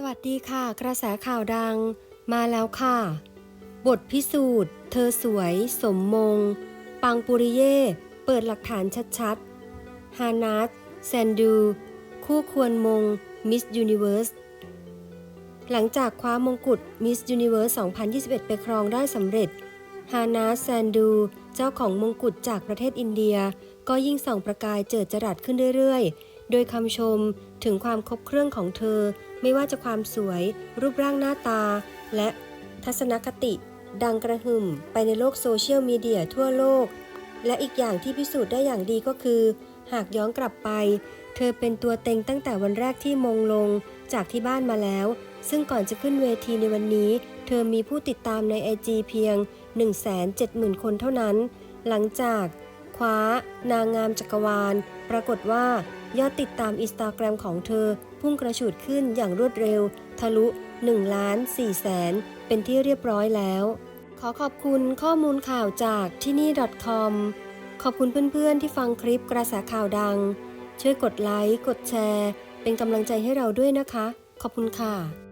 สวัสดีค่ะ กระแสข่าวดังมาแล้วค่ะ บทพิสูจน์ เธอสวย สมมง ปังปุริเย่ เปิดหลักฐานชัดๆ ฮานัสแซนดู คู่ควรมง มิสยูนิเวิร์ส หลังจากคว้ามงกุฎมิสยูนิเวิร์ส 2021 ไปครองได้สำเร็จ ฮานาแซนดู เจ้าของมงกุฎจากประเทศอินเดีย ก็ยิ่งส่องประกายเจิดจรัสขึ้นเรื่อยๆ โดยคำชมถึงความครบเครื่องของเธอ ไม่ว่าจะความสวย รูปร่างหน้าตา และทัศนคติ ดังกระหึ่มไปในโลกโซเชียลมีเดียทั่วโลก และอีกอย่างที่พิสูจน์ได้อย่างดีก็คือ หากย้อนกลับไป เธอเป็นตัวเต็งตั้งแต่วันแรกที่มงลงจากที่บ้านมาแล้ว ซึ่งก่อนจะขึ้นเวทีในวันนี้ เธอมีผู้ติดตามใน IG เพียง 170,000 คนเท่านั้น หลังจาก คว้า นางงามจักรวาล ปรากฏว่ายอดติดตามอินสตาแกรมของเธอ พุ่งกระฉูดขึ้นอย่างรวดเร็ว ทะลุ1ล้าน4แสนเป็นที่เรียบร้อยแล้ว ขอขอบคุณข้อมูลข่าวจากที่นี่ .com ขอบคุณเพื่อนๆ ที่ฟังคลิปกระแสข่าวดัง ช่วยกดไลค์ กดแชร์ เป็นกำลังใจให้เราด้วยนะคะ ขอบคุณค่ะ